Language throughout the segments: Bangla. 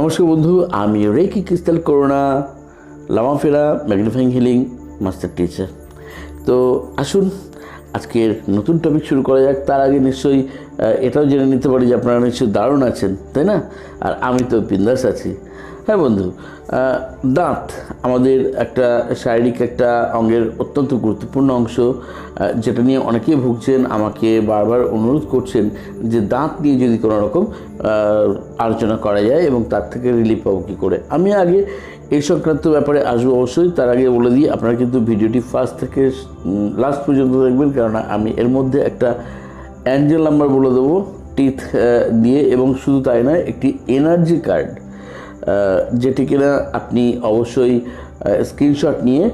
নমস্কার বন্ধু, আমি reiki crystal Karuna, Lamafera, magnifying healing, master teacher. তো আসুন, আজকের নতুন টপিক শুরু করা যাক। তার আগে নিশ্চয়ই এটাও জেনে নিতে পারি যে আপনারা নিশ্চয়ই দারুণ আছেন, তাই না? আর আমি তো বিন্দাস আছি। হ্যাঁ বন্ধু দাঁত আমাদের একটা শারীরিক একটা অঙ্গের অত্যন্ত গুরুত্বপূর্ণ অংশ যেটা নিয়ে অনেকেই ভুগছেন, আমাকে বারবার অনুরোধ করছেন যে দাঁত নিয়ে যদি কোনো রকম আলোচনা করা যায় এবং তার থেকে রিলিফ পাবো কী করে। আমি আগে এই সংক্রান্ত ব্যাপারে আসব অবশ্যই, তার আগে বলে দিই, আপনারা কিন্তু ভিডিওটি ফার্স্ট থেকে লাস্ট পর্যন্ত দেখবেন, কেননা আমি এর মধ্যে একটা অ্যাঞ্জেল নাম্বার বলে দেবো টিথ দিয়ে, এবং শুধু তাই নয়, একটি এনার্জি কার্ড যেটি কিনা আপনি অবশ্যই স্ক্রিনশট নিয়ে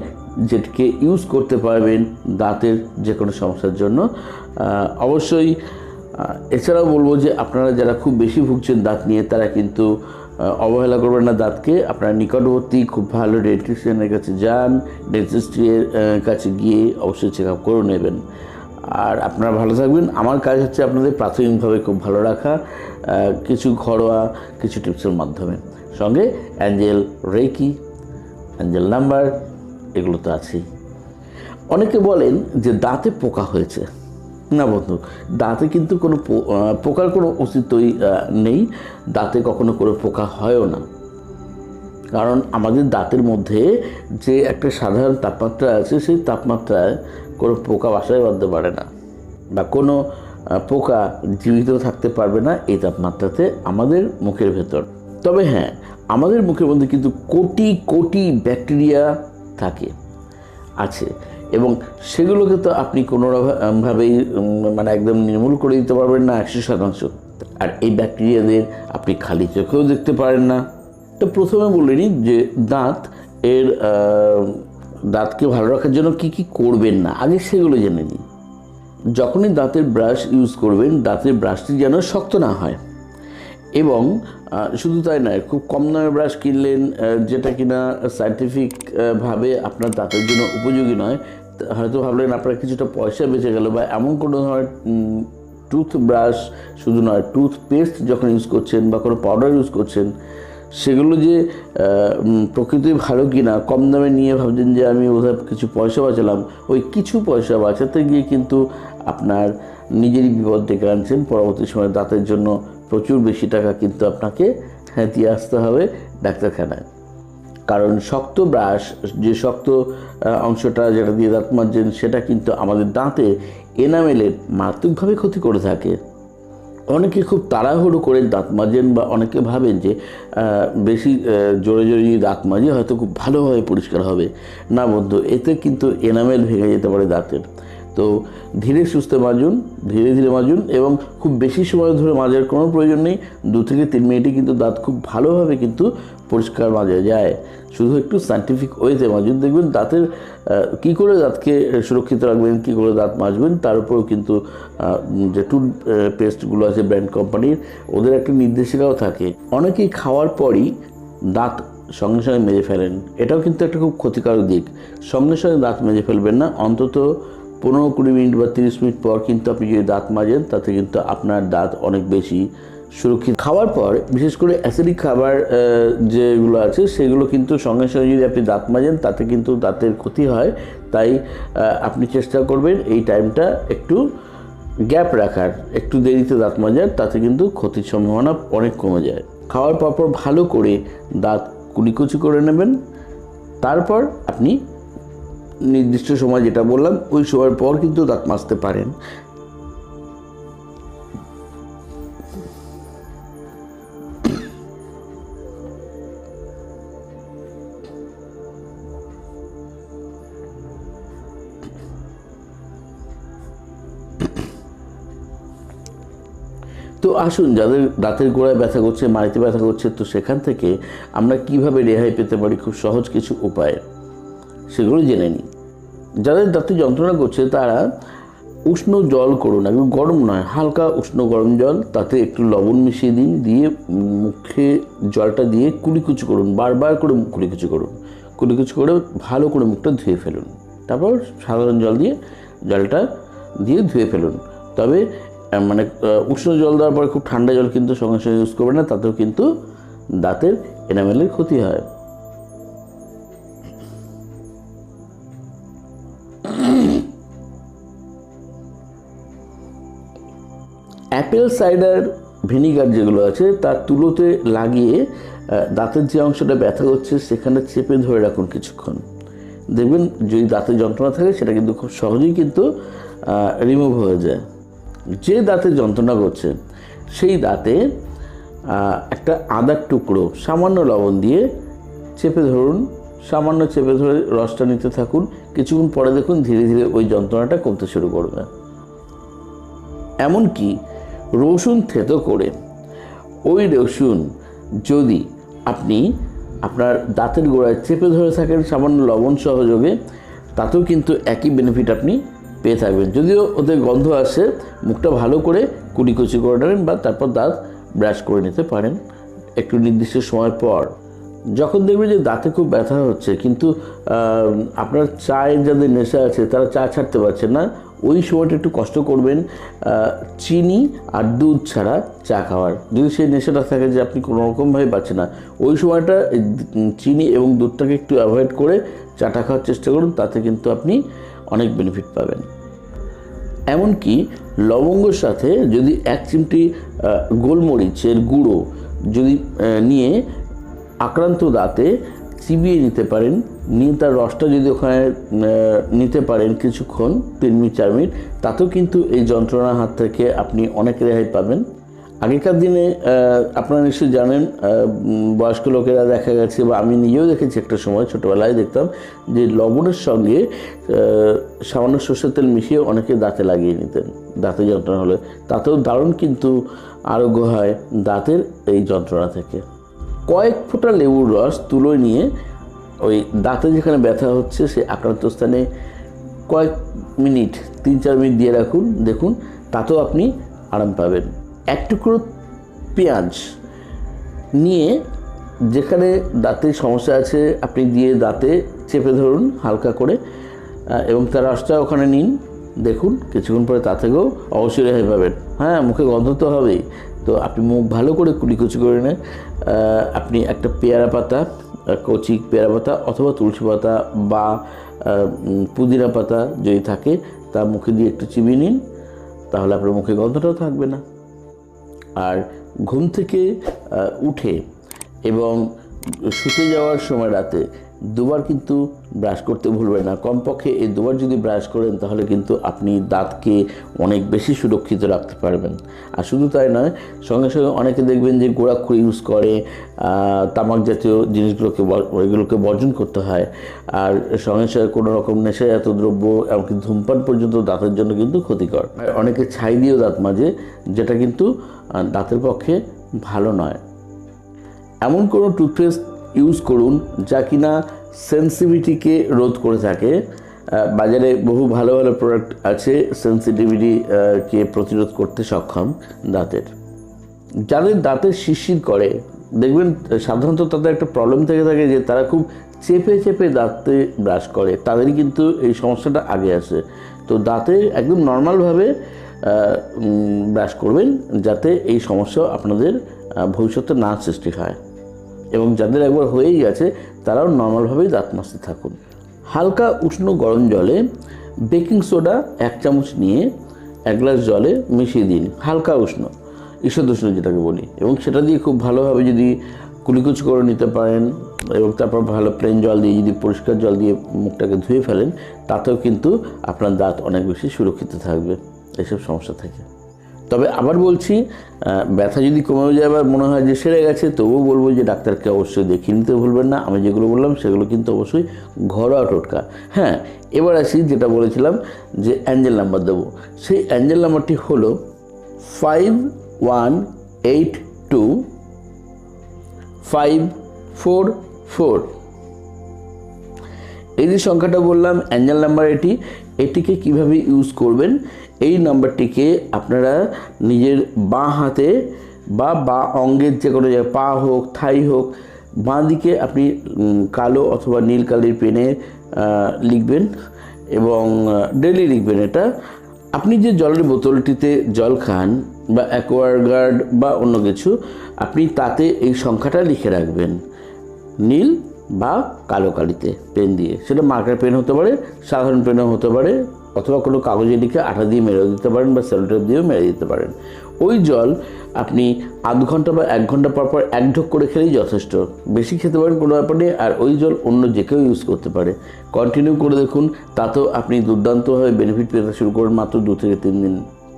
যেটিকে ইউজ করতে পারবেন দাঁতের যে কোনো সমস্যার জন্য। অবশ্যই এছাড়াও বলব যে আপনারা যারা খুব বেশি ভুগছেন দাঁত নিয়ে, তারা কিন্তু অবহেলা করবেন না দাঁতকে। আপনারা নিকটবর্তী খুব ভালো ডেন্টিস্টিয়ানের কাছে যান ডেন্টিস্টের কাছে গিয়ে অবশ্যই চেক আপ করে নেবেন। আর আপনারা ভালো থাকবেন। আমার কাজ হচ্ছে আপনাদের প্রাথমিকভাবে খুব ভালো রাখা কিছু ঘরোয়া, কিছু টিপসের মাধ্যমে। সঙ্গে অ্যাঞ্জেল রেকি, অ্যাঞ্জেল নাম্বার, এগুলো তো আছেই। অনেকে বলেন যে দাঁতে পোকা হয়েছে। না বন্ধু, দাঁতে কিন্তু কোনো পোকার কোনো অস্তিত্বই নেই। দাঁতে কখনো কোনো পোকা হয়ও না। কারণ আমাদের দাঁতের মধ্যে যে একটা সাধারণ তাপমাত্রা আছে, সেই তাপমাত্রায় কোনো পোকা বাসায় বাঁধতে পারে না। বা কোনো পোকা জীবিত থাকতে পারবে না এই তাপমাত্রাতে আমাদের মুখের ভেতর। তবে হ্যাঁ আমাদের মুখের মধ্যে কিন্তু কোটি কোটি ব্যাকটেরিয়া থাকে, আছে। এবং সেগুলোকে তো আপনি কোনোভাবেই মানে একদম নির্মূল করে দিতে পারবেন না একশো শতাংশ। আর এই ব্যাকটেরিয়াদের আপনি খালি চোখেও দেখতে পারেন না। তো প্রথমে বলে নিই যে দাঁত, এর দাঁতকে ভালো রাখার জন্য কি কি করবেন না, আগে সেগুলো জেনে নিই। যখনই দাঁতের ব্রাশ ইউজ করবেন, দাঁতের ব্রাশটি যেন শক্ত না হয়। এবং শুধু তাই নয়, খুব কম দামে ব্রাশ কিনলেন যেটা কিনা সাইন্টিফিক ভাবে আপনার দাঁতের জন্য উপযোগী নয়। হয়তো ভাবলেন আপনার কিছুটা পয়সা বেঁচে গেল বা এমন কোনো ধরনের টুথ ব্রাশ শুধু নয় টুথ পেস্ট যখন ইউজ করছেন বা কোনো পাউডার ইউজ করছেন, সেগুলো যে প্রকৃতই ভালো কি না কম দামে নিয়ে ভাবছেন যে আমি বোধহয় কিছু পয়সা বাঁচালাম, ওই কিছু পয়সা বাঁচাতে গিয়ে কিন্তু আপনার নিজেরই বিপদ ডেকে আনছেন পরবর্তী সময় দাঁতের জন্য প্রচুর বেশি টাকা কিন্তু আপনাকে হ্যাঁ দিয়ে আসতে হবে ডাক্তারখানায়। কারণ শক্ত ব্রাশ, যে শক্ত অংশটা যেটা দিয়ে দাঁত মাজছেন, সেটা কিন্তু আমাদের দাঁতে এনামেলের মারাত্মকভাবে ক্ষতি করে থাকে। অনেকে খুব তাড়াহুড়ো করে দাঁত মাজেন বা অনেকে ভাবেন যে বেশি জোরে জোরে যদি দাঁত মাজে, হয়তো খুব ভালোভাবে পরিষ্কার হবে। না বন্ধু, এতে কিন্তু এনামেল ভেঙে যেতে পারে দাঁতের। তো ধীরে সুস্থে মাজুন, ধীরে ধীরে মাজুন এবং খুব বেশি সময় ধরে মাজার কোনো প্রয়োজন নেই। দু থেকে তিন মিনিটে কিন্তু দাঁত খুব ভালোভাবে কিন্তু পরিষ্কার মাজা যায়। শুধু একটু সাইন্টিফিক ওয়েতে মাজুন। দেখবেন দাঁতের কী করে দাঁতকে সুরক্ষিত রাখবেন, কী করে দাঁত মাজবেন, তার উপরেও কিন্তু যে টুথ পেস্টগুলো আছে ব্র্যান্ড কোম্পানির ওদের একটা নির্দেশিকাও থাকে। অনেকেই খাওয়ার পরই দাঁত সঙ্গে সঙ্গে মেজে ফেলেন। এটাও কিন্তু একটা খুব ক্ষতিকারক দিক। সঙ্গে সঙ্গে দাঁত মেজে ফেলবেন না। অন্তত পনেরো কুড়ি মিনিট বা তিরিশ মিনিট পর কিন্তু আপনি যদি দাঁত মাজেন, তাতে কিন্তু আপনার দাঁত অনেক বেশি সুরক্ষিত। খাওয়ার পর, বিশেষ করে অ্যাসিডিক খাবার যেগুলো আছে, সেগুলো কিন্তু সঙ্গে সঙ্গে যদি আপনি দাঁত মাজেন, তাতে কিন্তু দাঁতের ক্ষতি হয়। তাই আপনি চেষ্টা করবেন এই টাইমটা একটু গ্যাপ রাখার, একটু দেরিতে দাঁত মাজার, তাতে কিন্তু ক্ষতির সম্ভাবনা অনেক কমে যায়। খাওয়ার পর পর ভালো করে দাঁত কুলিকুচি করে নেবেন। তারপর আপনি নির্দিষ্ট সময় যেটা বললাম, ওই সময়ের পর কিন্তু দাঁত মাজতে পারেন। তো আসুন, যাদের দাঁতের গোড়ায় ব্যথা করছে, মাড়িতে ব্যথা করছে, তো সেখান থেকে আমরা কীভাবে রেহাই পেতে পারি? খুব সহজ কিছু উপায়। সেগুলো জেনে নিই। যাদের দাঁতে যন্ত্রণা করছে, তারা উষ্ণ জল করুন, একদম গরম নয়, হালকা উষ্ণ গরম জল, তাতে একটু লবণ মিশিয়ে দিন, দিয়ে মুখে জলটা দিয়ে কুলিকুচি করুন, বারবার করে কুলিকুচি করুন, কুলিকুচি করে ভালো করে মুখটা ধুয়ে ফেলুন, তারপর সাধারণ জল দিয়ে জলটা দিয়ে ধুয়ে ফেলুন, তবে মানে উষ্ণ জল দেওয়ার পরে খুব ঠান্ডা জল কিন্তু সঙ্গে সঙ্গে ইউজ করবেন না, তাতেও কিন্তু দাঁতের এনামেলের ক্ষতি হয়। অ্যাপেল সাইডার ভিনিগার যেগুলো আছে, তার তুলোতে লাগিয়ে দাঁতের যে অংশটা ব্যথা হচ্ছে সেখানে চেপে ধরে রাখুন কিছুক্ষণ। দেখবেন যদি দাঁতে যন্ত্রণা থাকে, সেটা কিন্তু খুব সহজেই কিন্তু রিমুভ হয়ে যায়। যে দাঁতে যন্ত্রণা করছে, সেই দাঁতে একটা আদার টুকরো, সামান্য লবণ দিয়ে চেপে ধরুন, সামান্য চেপে ধরে রসটা নিতে থাকুন, কিছুক্ষণ পরে দেখুন ধীরে ধীরে ওই যন্ত্রণাটা কমতে শুরু করবে। এমনকি রসুন থেতো করে। ওই রসুন যদি আপনি আপনার দাঁতের গোড়ায় চেপে ধরে থাকেন সামান্য লবণ সহযোগে, তাতেও কিন্তু একই বেনিফিট আপনি পেয়ে থাকবেন। যদিও ওদের গন্ধ আসে, মুখটা ভালো করে কুড়িকুচি করে নেবেন বা তারপর দাঁত ব্রাশ করে নিতে পারেন একটু নির্দিষ্ট সময় পর। যখন দেখবেন যে দাঁতে খুব ব্যথা হচ্ছে, কিন্তু আপনার চায়ের যাদের নেশা আছে, তারা চা ছাড়তে পারছে না ওই সময়টা একটু কষ্ট করবেন চিনি আর দুধ ছাড়া চা খাওয়ার। যদি সেই নেশাটা থাকে যে আপনি কোনো রকমভাবে পাচ্ছেন না, ওই সময়টা চিনি এবং দুধটাকে একটু অ্যাভয়েড করে চাটা খাওয়ার চেষ্টা করুন, তাতে কিন্তু আপনি অনেক বেনিফিট পাবেন। এমনকি লবঙ্গর সাথে যদি এক চিমটি গোলমরিচের গুঁড়ো যদি নিয়ে আক্রান্ত দাঁতে চিবিয়ে নিতে পারেন, নিয়ে তার রসটা যদি ওখানে নিতে পারেন কিছুক্ষণ, তিন মিনিট, চার মিনিট, তাতেও কিন্তু এই যন্ত্রণার হাত থেকে আপনি অনেক রেহাই পাবেন। আগেকার দিনে আপনারা নিশ্চয়ই জানেন বয়স্ক লোকেরা দেখা গেছে, বা আমি নিজেও দেখেছি একটা সময়, ছোটোবেলায় দেখতাম, যে লবণের সঙ্গে সামান্য সর্ষের তেল মিশিয়ে অনেকে দাঁতে লাগিয়ে নিতেন, দাঁতে যন্ত্রণা হলে। তাতেও দারুণ কিন্তু আরোগ্য হয় দাঁতের এই যন্ত্রণা থেকে। কয়েক ফোঁটা লেবুর রস তুলোয় নিয়ে ওই দাঁতে যেখানে ব্যথা হচ্ছে সে আক্রান্ত স্থানে কয়েক মিনিট, তিন চার মিনিট দিয়ে রাখুন, দেখুন, তাতেও আপনি আরাম পাবেন। এক টুকরো পেঁয়াজ নিয়ে যেখানে দাঁতের সমস্যা আছে, আপনি দিয়ে দাঁতে চেপে ধরুন হালকা করে এবং তার রসটা ওখানে নিন, দেখুন, কিছুক্ষণ পরে তা থেকেও অবশ্যই রেহাই পাবেন। হ্যাঁ মুখে গন্ধ তো হবেই। তো আপনি মুখ ভালো করে কুচি করে নেন। আপনি একটা পেয়ারা পাতা কচি পেয়ারা পাতা অথবা তুলসী পাতা বা পুদিনা পাতা যদি থাকে, তা মুখে দিয়ে একটু চিবিয়ে নিন, তাহলে আপনার মুখে গন্ধটাও থাকবে না। আর ঘুম থেকে উঠে এবং শুতে যাওয়ার সময় রাতে দুবার কিন্তু ব্রাশ করতে ভুলবেন না। কমপক্ষে এই দুবার যদি ব্রাশ করেন, তাহলে কিন্তু আপনি দাঁতকে অনেক বেশি সুরক্ষিত রাখতে পারবেন। আর শুধু তাই নয়, সঙ্গে সঙ্গে অনেকে দেখবেন যে গোড়াক্ষুরি ইউজ করে তামাক জাতীয় জিনিসগুলোকে ওইগুলোকে বর্জন করতে হয়। আর সঙ্গে সঙ্গে কোনো রকম নেশাজাত দ্রব্য এমনকি ধূমপান পর্যন্ত দাঁতের জন্য কিন্তু ক্ষতিকর। অনেকে ছাই দিয়েও দাঁত মাজে, যেটা কিন্তু দাঁতের পক্ষে ভালো নয়। এমন কোনো টুথপেস্ট ইউজ করুন, যা কিনা সেন্সিভিটিকে রোধ করে থাকে। বাজারে বহু ভালো ভালো প্রোডাক্ট আছে সেন্সিটিভিটি কে প্রতিরোধ করতে সক্ষম দাঁতের। যাদের দাঁতের শিরশির করে, দেখবেন, সাধারণত তাদের একটা প্রবলেম থেকে থাকে যে তারা খুব চেপে চেপে দাঁতে ব্রাশ করে, তাদেরই কিন্তু এই সমস্যাটা আগে আসে তো দাঁতে একদম নর্মালভাবে ব্রাশ করবেন, যাতে এই সমস্যা আপনাদের ভবিষ্যতে না সৃষ্টি হয়। এবং যাদের একবার হয়েই গেছে, তারাও নর্মালভাবেই দাঁত মাজতে থাকুন। হালকা উষ্ণ গরম জলে বেকিং সোডা এক চামচ নিয়ে এক গ্লাস জলে মিশিয়ে দিন। হালকা উষ্ণ ঈষদ উষ্ণ যেটাকে বলি। এবং সেটা দিয়ে খুব ভালোভাবে যদি কুলিকুচ করে নিতে পারেন এবং তারপর ভালো প্লেন জল দিয়ে যদি পরিষ্কার জল দিয়ে মুখটাকে ধুয়ে ফেলেন, তাতেও কিন্তু আপনার দাঁত অনেক বেশি সুরক্ষিত থাকবে। এসব সমস্যা থেকে। তবে আবার বলছি ব্যথা যদি কমেও যায় বা মনে হয় যে সেরে গেছে, তবুও বলব যে ডাক্তারকে অবশ্যই দেখিয়ে নিতে ভুলবেন না। আমি যেগুলো বললাম সেগুলো কিন্তু অবশ্যই ঘরোয়া টোটকা। হ্যাঁ এবার আসি যেটা বলেছিলাম যে অ্যাঞ্জেল নাম্বার দেবো। সেই অ্যাঞ্জেল নাম্বারটি হলো five one eight two five four four এই যে সংখ্যাটা বললাম, অ্যাঞ্জেল নাম্বার এটি, এটিকে কীভাবে ইউজ করবেন? এই নাম্বারটিকে আপনারা নিজের বাঁ হাতে বা বা অঙ্গের যে কোনো পা হোক, থাই হোক, বাঁ দিকে আপনি কালো অথবা নীল কালির পেনে লিখবেন এবং ডেলি লিখবেন এটা। আপনি যে জলের বোতলটিতে জল খান বা অ্যাকোয়ারগার্ড বা অন্য কিছু, আপনি তাতে এই সংখ্যাটা লিখে রাখবেন। নীল বা কালো কালিতে পেন দিয়ে। সেটা মার্কার পেন হতে পারে, সাধারণ পেনও হতে পারে, অথবা কোনো কাগজে লিখে আঠা দিয়ে মেরে দিতে পারেন বা সেলোটেপ দিয়েও মেরে দিতে পারেন। ওই জল আপনি আধ ঘণ্টা বা এক ঘণ্টা পর পর এক ঢোক করে খেলেই যথেষ্ট। বেশি খেতে পারেন কোনো ব্যাপার নেই, আর ওই জল অন্য যে কেউ ইউজ করতে পারে। কন্টিনিউ করে দেখুন, তাতেও আপনি দুর্দান্তভাবে বেনিফিট পেতে শুরু করুন মাত্র দু থেকে তিন দিন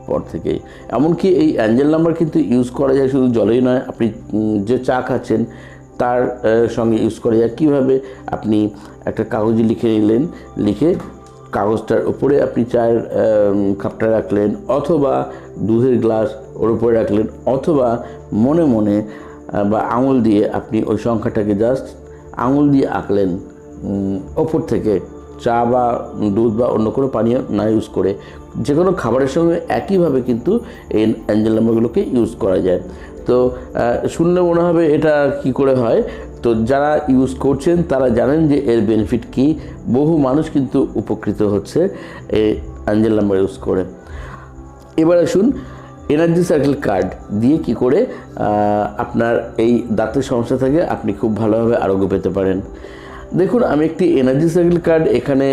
পর থেকেই। এমনকি এই অ্যাঞ্জেল নাম্বার কিন্তু ইউজ করা যায় শুধু জলেই নয়, আপনি যে চা খাচ্ছেন তার সঙ্গে ইউজ করা যায়। কীভাবে আপনি একটা কাগজে লিখে নিলেন, লিখে কাগজটার উপরে আপনি চায়ের কাপটা রাখলেন, অথবা দুধের গ্লাস ওর উপরে রাখলেন, অথবা মনে মনে বা আঙুল দিয়ে আপনি ওই সংখ্যাটাকে জাস্ট আঙুল দিয়ে আঁকলেন ওপর থেকে চা বা দুধ বা অন্য কোনো পানীয় না ইউজ করে। যে কোনো খাবারের সঙ্গে একইভাবে কিন্তু এই অ্যাঞ্জেল নাম্বারগুলোকে ইউজ করা যায়। তো শুনলে মনে হবে এটা কি করে হয়। তো যারা ইউজ করছেন, তারা জানেন যে এর বেনিফিট কি। বহু মানুষ কিন্তু উপকৃত হচ্ছে এ অ্যাঞ্জেল নাম্বার ইউজ করে। এবার আসুন এনার্জি সার্কেল কার্ড দিয়ে কি করে আপনার এই দাঁতের সমস্যা থেকে আপনি খুব ভালোভাবে আরোগ্য পেতে পারেন। দেখুন, আমি একটি এনার্জি সার্কেল কার্ড এখানে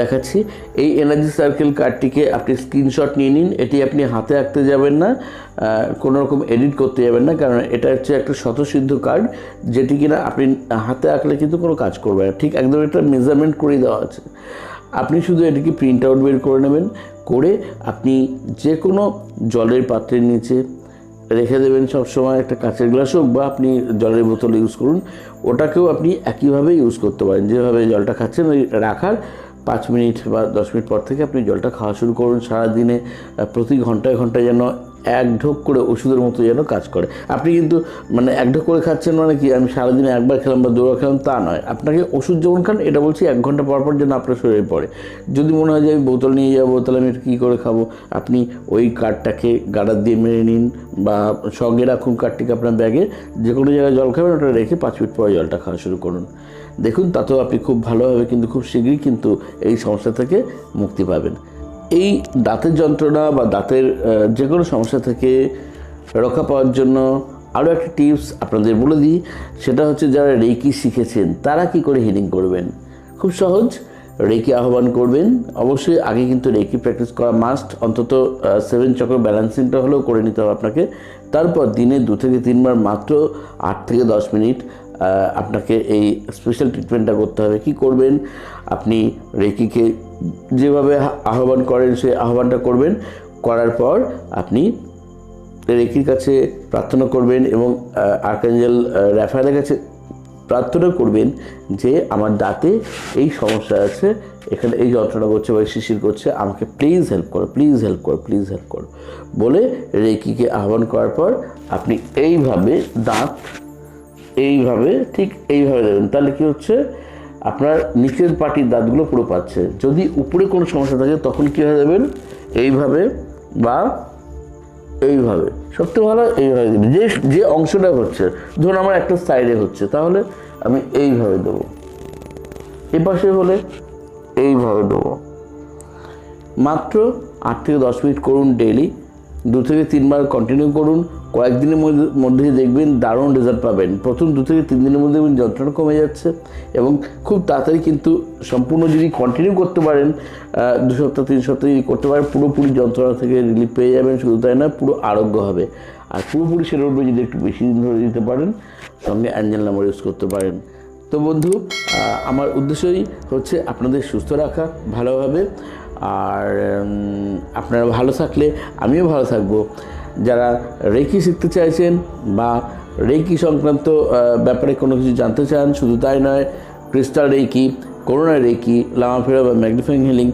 দেখাচ্ছি। এই এনার্জি সার্কেল কার্ডটিকে আপনি স্ক্রিনশট নিয়ে নিন। এটি আপনি হাতে আঁকতে যাবেন না কোনো রকম এডিট করতে যাবেন না, কারণ এটা হচ্ছে একটা স্বতঃসিদ্ধ কার্ড যেটি কিনা আপনি হাতে আঁকলে কিন্তু কোনো কাজ করবে না। ঠিক একদম একটা মেজারমেন্ট করে দেওয়া আছে। আপনি শুধু এটিকে প্রিন্ট আউট বের করে নেবেন। করে আপনি যে কোনো জলের পাত্রের নিচে রেখে দেবেন সবসময় একটা কাঁচের গ্লাস হোক বা আপনি জলের বোতল ইউজ করুন। ওটাকেও আপনি একইভাবে ইউজ করতে পারেন। যেভাবে জলটা খাচ্ছেন, ওই রাখার পাঁচ মিনিট বা দশ মিনিট পর থেকে আপনি জলটা খাওয়া শুরু করুন। সারাদিনে প্রতি ঘন্টায় ঘন্টায় যেন এক ঢোক করে ওষুধের মতো যেন কাজ করে। আপনি কিন্তু মানে এক ঢোক করে খাচ্ছেন মানে কি, আমি সারাদিনে একবার খেলাম বা দুবার খেলাম, তা নয়। আপনাকে ওষুধ যেমন খান, এটা বলছি এক ঘণ্টা পর পর যেন আপনার শরীরে পড়ে। যদি মনে হয় যে আমি বোতল নিয়ে যাব, তাহলে আমি কী করে খাব? আপনি ওই কার্ডটাকে গাডার দিয়ে মেরে নিন বা সঙ্গে রাখুন কার্ডটিকে আপনার ব্যাগে। যে কোনো জায়গায় জল খাবেন, ওটা রেখে পাঁচ মিনিট পরে জলটা খাওয়া শুরু করুন। দেখুন, তাতেও আপনি খুব ভালোভাবে কিন্তু খুব শীঘ্রই কিন্তু এই সমস্যা থেকে মুক্তি পাবেন। এই দাঁতের যন্ত্রণা বা দাঁতের যে কোনো সমস্যা থেকে রক্ষা পাওয়ার জন্য আরও একটা টিপস আপনাদের বলে দিই। সেটা হচ্ছে যারা রেকি শিখেছেন, তারা কি করে হিলিং করবেন? খুব সহজ রেকি আহ্বান করবেন। অবশ্যই আগে কিন্তু রেকি প্র্যাকটিস করা মাস্ট অন্তত সেভেন চক্র ব্যালেন্সিংটা হলেও করে নিতে হবে আপনাকে। তারপর দিনে দু থেকে তিনবার মাত্র আট থেকে দশ মিনিট আপনাকে এই স্পেশাল ট্রিটমেন্টটা করতে হবে। কি করবেন? আপনি রেকিকে যেভাবে আহ্বান করেন, সেই আহ্বানটা করবেন। করার পর আপনি রেকির কাছে প্রার্থনা করবেন এবং আর্কাঞ্জেল র্যাফায়েলের কাছে প্রার্থনা করবেন যে, আমার দাঁতে এই সমস্যা আছে, এখানে এই যন্ত্রণা করছে বা শিশির করছে, আমাকে প্লিজ হেল্প করো প্লিজ হেল্প করো প্লিজ হেল্প করো। বলে রেকিকে আহ্বান করার পর আপনি এইভাবে দাঁত এইভাবে, ঠিক এইভাবে দেবেন তাহলে কি হচ্ছে? আপনার নিচের পাটির দাঁতগুলো পুরো পাচ্ছে। যদি উপরে কোনো সমস্যা থাকে, তখন কী হয়ে যাবেন? এইভাবে বা এইভাবে। সবথেকে ভালো এইভাবে দেবেন যে যে অংশটা হচ্ছে, ধরুন আমার একটা সাইডে হচ্ছে, তাহলে আমি এইভাবে দেবো। এপাশে হলে এইভাবে দেবো। মাত্র আট থেকে দশ মিনিট করুন ডেইলি। দু থেকে তিনবার কন্টিনিউ করুন, কয়েকদিনের মধ্যে দেখবেন দারুণ রেজাল্ট পাবেন। প্রথম দু থেকে তিন দিনের মধ্যে দেখবেন যন্ত্রণা কমে যাচ্ছে এবং খুব তাড়াতাড়ি কিন্তু সম্পূর্ণ যদি কন্টিনিউ করতে পারেন দু সপ্তাহ, তিন সপ্তাহ যদি করতে পারেন, পুরোপুরি যন্ত্রণা থেকে রিলিফ পেয়ে যাবেন, শুধু তাই না, পুরো আরোগ্য হবে। আর পুরোপুরি সেরকম যদি একটু বেশি দিন ধরে দিতে পারেন, সঙ্গে অ্যাঞ্জেল নাম্বার ইউজ করতে পারেন। তো বন্ধু আমার উদ্দেশ্যই হচ্ছে আপনাদের সুস্থ রাখা, ভালোভাবে। আর আপনারা ভালো থাকলে আমিও ভালো থাকব। যারা রেকি শিখতে চাইছেন বা রেকি সংক্রান্ত ব্যাপারে কোনো কিছু জানতে চান, শুধু তাই নয়, crystal reiki, Karuna reiki Lamafera বা ম্যাগনিফাইং হিলিং,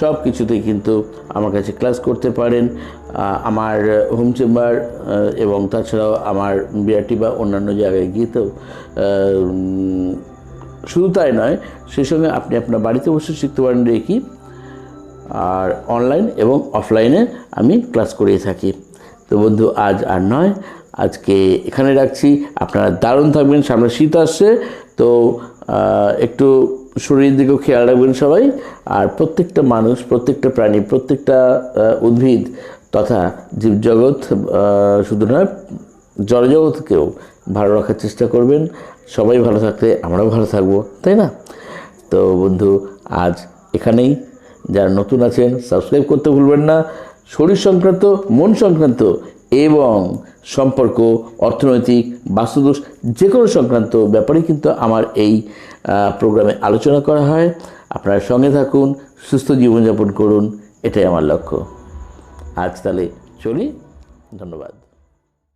সব কিছুতেই কিন্তু আমার কাছে ক্লাস করতে পারেন। আমার হোম চেম্বার এবং তাছাড়াও আমার বিআরটি বা অন্যান্য জায়গায় গিয়েতেও শুধু তাই নয়, সেই সঙ্গে আপনি আপনার বাড়িতে বসে শিখতে পারেন রেকি। আর অনলাইন এবং অফলাইনে আমি ক্লাস করিয়ে থাকি। তো বন্ধু, আজ আর নয়। আজকে এখানে রাখছি। আপনারা দারুণ থাকবেন, সামনে শীত আসছে। তো একটু শরীরের দিকেও খেয়াল রাখবেন সবাই। আর প্রত্যেকটা মানুষ, প্রত্যেকটা প্রাণী, প্রত্যেকটা উদ্ভিদ তথা জীবজগৎ শুধু নয়, জড়জগৎকেও ভালো রাখার চেষ্টা করবেন। সবাই ভালো থাকলে আমরাও ভালো থাকব, তাই না? তো বন্ধু, আজ এখানেই যারা নতুন আছেন সাবস্ক্রাইব করতে ভুলবেন না। শরীর সংক্রান্ত, মন সংক্রান্ত এবং সম্পর্ক, অর্থনৈতিক, বাস্তুদোষ যে কোনো সংক্রান্ত ব্যাপারে কিন্তু আমার এই প্রোগ্রামে আলোচনা করা হয়। আপনারা সঙ্গে থাকুন, সুস্থ জীবনযাপন করুন, এটাই আমার লক্ষ্য। আজ তাহলে চলি, ধন্যবাদ।